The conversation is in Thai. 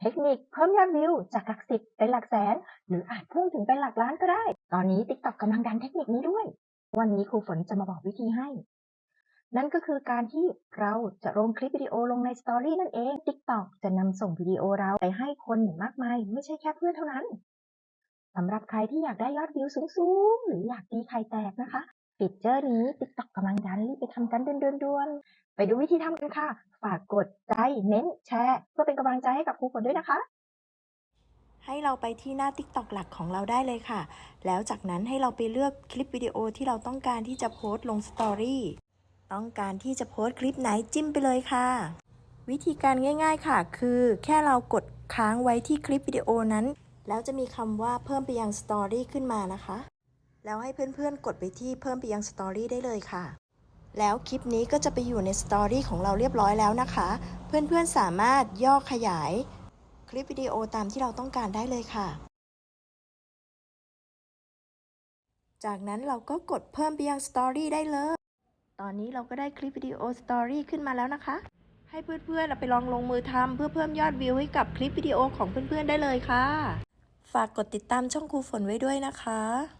เทคนิคเพิ่มยอดวิวจากหลักสิบเป็นหลักแสน หรืออาจพุ่งถึงเป็นหลักล้านก็ได้ ตอนนี้ TikTok กำลังดันเทคนิคนี้ด้วย วันนี้ครูฝนจะมาบอกวิธีให้ นั่นก็คือการที่เราจะลงคลิปวิดีโอลงในสตอรี่นั่นเอง TikTok จะนำส่งวิดีโอเราไปให้คนมากมาย ไม่ใช่แค่เพื่อนเท่านั้นสำหรับใครที่อยากได้ยอดวิวสูงๆ หรืออยากตีไข่แตกนะคะ ฟีเจอร์นี้ TikTok กำลังดันรีบไปทำกันด่วนๆไปดูวิธีทำกันค่ะ ฝากกดใจเม้นแชร์ เพื่อเป็นกำลังใจให้กับครูฝนด้วยนะคะ ให้เราไปที่หน้า TikTok หลักของเราได้เลยค่ะ แล้วจากนั้นให้เราไปเลือกคลิปวิดีโอที่เราต้องการที่จะโพสต์ลงสตอรี่ต้องการที่จะโพสต์คลิปไหนจิ้มไปเลยค่ะ วิธีการง่าย ๆค่ะ คือแค่เรากดค้างไว้ที่คลิปวิดีโอนั้น แล้วจะมีคำว่าเพิ่มไปยังสตอรี่ขึ้นมานะคะ แล้วให้เพื่อนๆ กดไปที่เพิ่มไปยังสตอรี่ได้เลยค่ะ แล้วคลิปนี้ก็จะไปอยู่ในสตอรี่ของเราเรียบร้อยแล้วนะคะ เพื่อนๆ สามารถย่อขยาย คลิปวิดีโอตามที่เราต้องการได้เลยค่ะ จากนั้นเราก็กดเพิ่มไปยังสตอรี่ได้เลย ตอนนี้เราก็ได้คลิปวิดีโอสตอรี่ขึ้นมาแล้วนะคะ ให้เพื่อนๆ เอาไปลองลงมือทำเพื่อเพิ่มยอดวิวให้กับคลิปวิดีโอของเพื่อนๆ ได้เลยค่ะ ฝากกดติดตามช่องครูฝนไว้ด้วยนะคะ